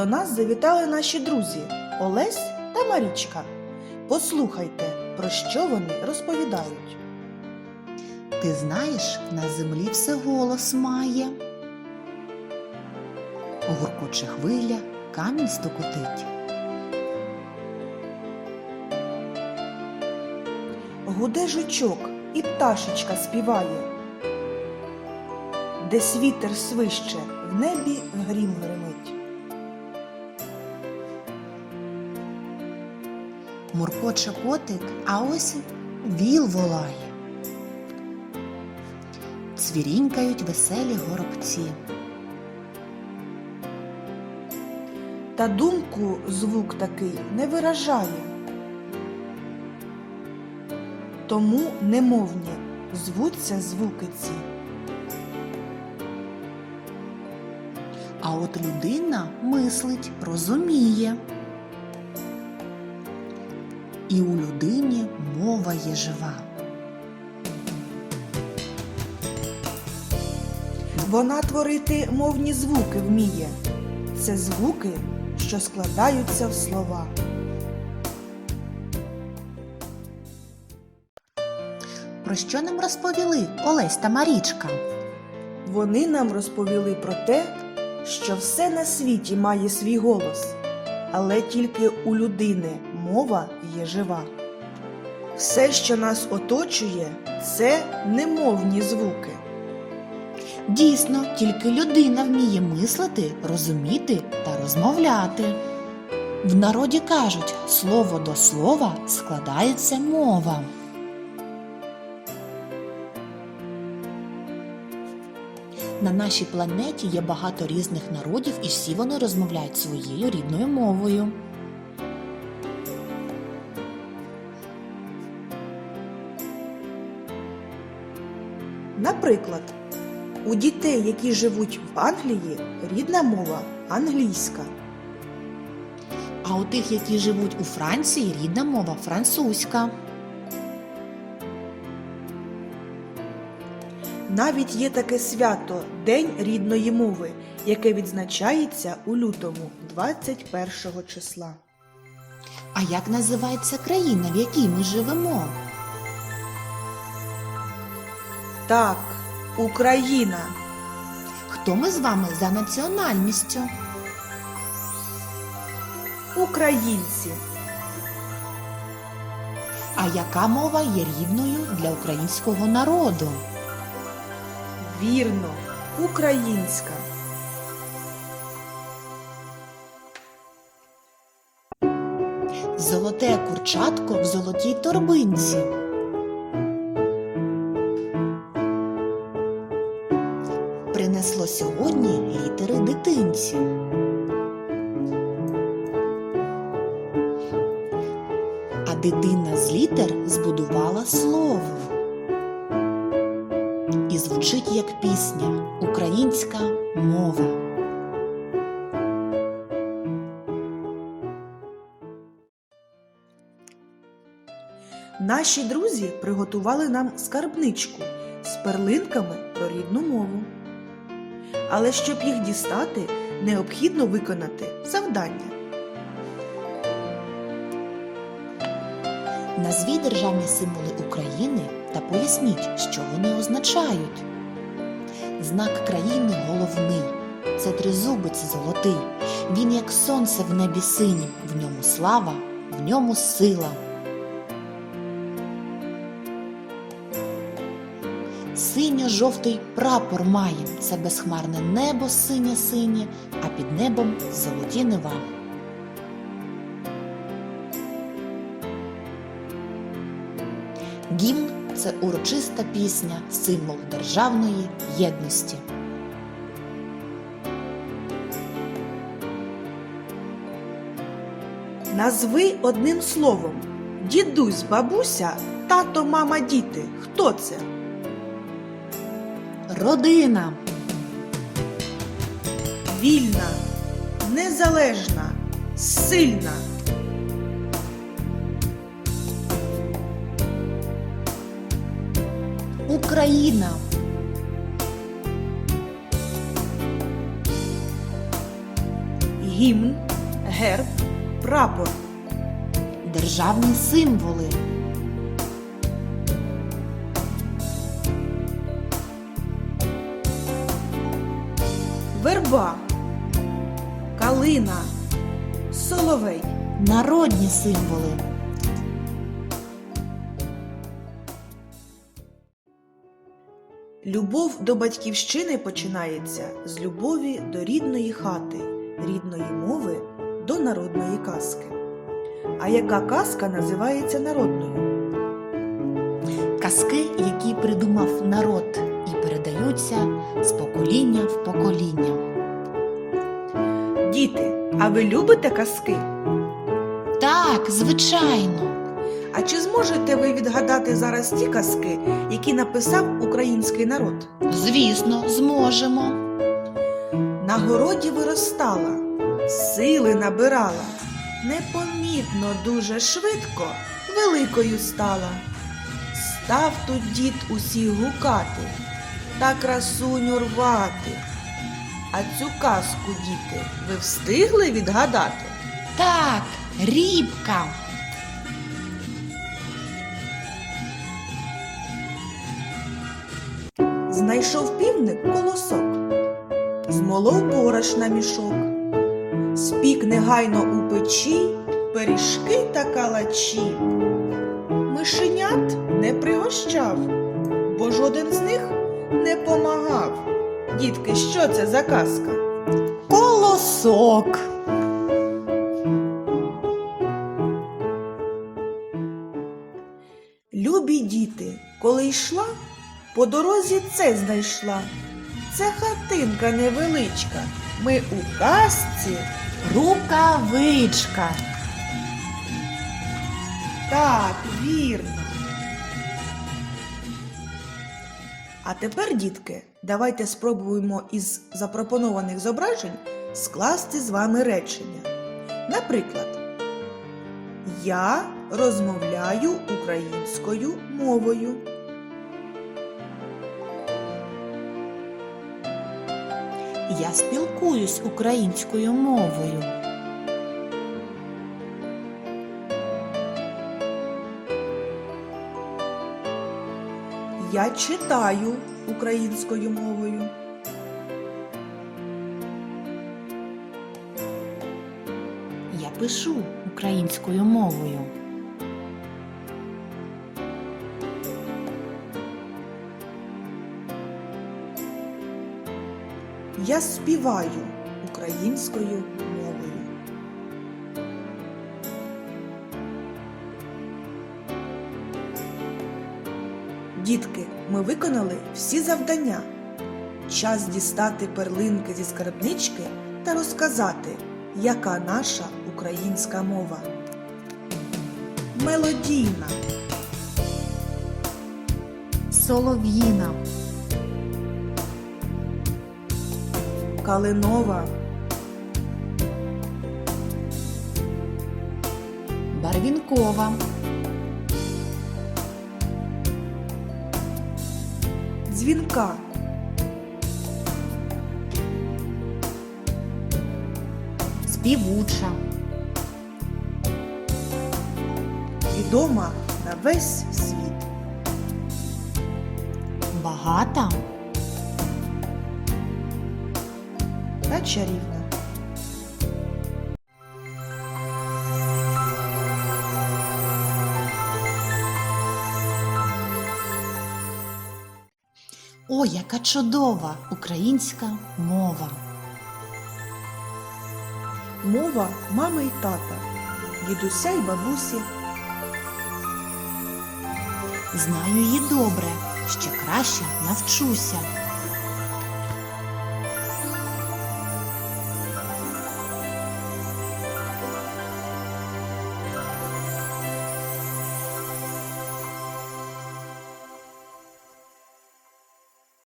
до нас завітали наші друзі Олесь та Марічка. Послухайте, про що вони розповідають. Ти знаєш, на землі все голос має. Гуркоче хвиля, камінь стукотить. Гуде жучок і пташечка співає. Десь вітер свище, в небі грім гримить. Муркоче котик, а ось віл волає. Цвірінькають веселі горобці. Та думку звук такий не виражає. Тому немовні звуться звуки ці. А от людина мислить, розуміє. І у людині мова є жива. Вона творити мовні звуки вміє. Це звуки, що складаються в слова. Про що нам розповіли Олесь та Марічка? Вони нам розповіли про те, що все на світі має свій голос, але тільки у людини мова є жива. Все, що нас оточує, це немовні звуки. Дійсно, тільки людина вміє мислити, розуміти та розмовляти. В народі кажуть, слово до слова складається мова. На нашій планеті є багато різних народів, і всі вони розмовляють своєю рідною мовою. Наприклад, у дітей, які живуть в Англії, рідна мова англійська. А у тих, які живуть у Франції, рідна мова французька. Навіть є таке свято День рідної мови, яке відзначається у лютому 21 числа. А як називається країна, в якій ми живемо? Так, Україна. Хто ми з вами за національністю? Українці. А яка мова є рівною для українського народу? Вірно, українська. Золоте курчатко в золотій торбинці. Сьогодні літери дитинці. А дитина з літер збудувала слово. І звучить як пісня Українська мова. Наші друзі приготували нам скарбничку з перлинками про рідну мову. Але щоб їх дістати, необхідно виконати завдання. Назвіть державні символи України та поясніть, що вони означають. Знак країни головний. Це тризубець золотий. Він як сонце в небі синім, в ньому слава, в ньому сила. Синьо-жовтий прапор маєм. Це безхмарне небо синє-синє, а під небом золоті нева. Гімн це урочиста пісня, символ державної єдності. Назви одним словом. Дідусь, бабуся, тато, мама, діти. Хто це? Родина, Вільна, незалежна, сильна. Україна, гімн, герб, прапор. державні символи, верба, калина, соловей. народні символи, Любов до батьківщини починається з любові до рідної хати, рідної мови до народної казки. А яка казка називається народною? казки, які придумав народ і передаються з покоління в покоління. Діти, а ви любите казки? Так, звичайно. А чи зможете ви відгадати зараз ті казки, які написав український народ? Звісно, зможемо. На городі виростала, сили набирала, непомітно дуже швидко великою стала. Став тут дід усіх гукати та красуню рвати. А цю казку, діти, ви встигли відгадати? Так, рібка. Знайшов півник колосок, змолов бораш на мішок, спік негайно у печі пиріжки та калачі. Мишенят не пригощав, бо жоден з них не помагав. Дітки, що це за казка? Колосок. Любі діти, коли йшла, по дорозі це знайшла. Це хатинка невеличка. Ми у казці. Рукавичка. Так, вірно. А тепер, дітки, давайте спробуємо із запропонованих зображень скласти з вами речення. Наприклад, я розмовляю українською мовою. Я спілкуюсь українською мовою. Я читаю українською мовою. Я пишу українською мовою. Я співаю українською мовою. Дітки, ми виконали всі завдання. Час дістати перлинки зі скарбнички та розказати, яка наша українська мова. Мелодійна, Солов'їна, калинова, барвінкова, дзвінка, співуча, відома на весь світ. багата, та чарівна. О, яка чудова українська мова! Мова мами й тата, дідуся й бабусі. Знаю її добре, ще краще навчуся.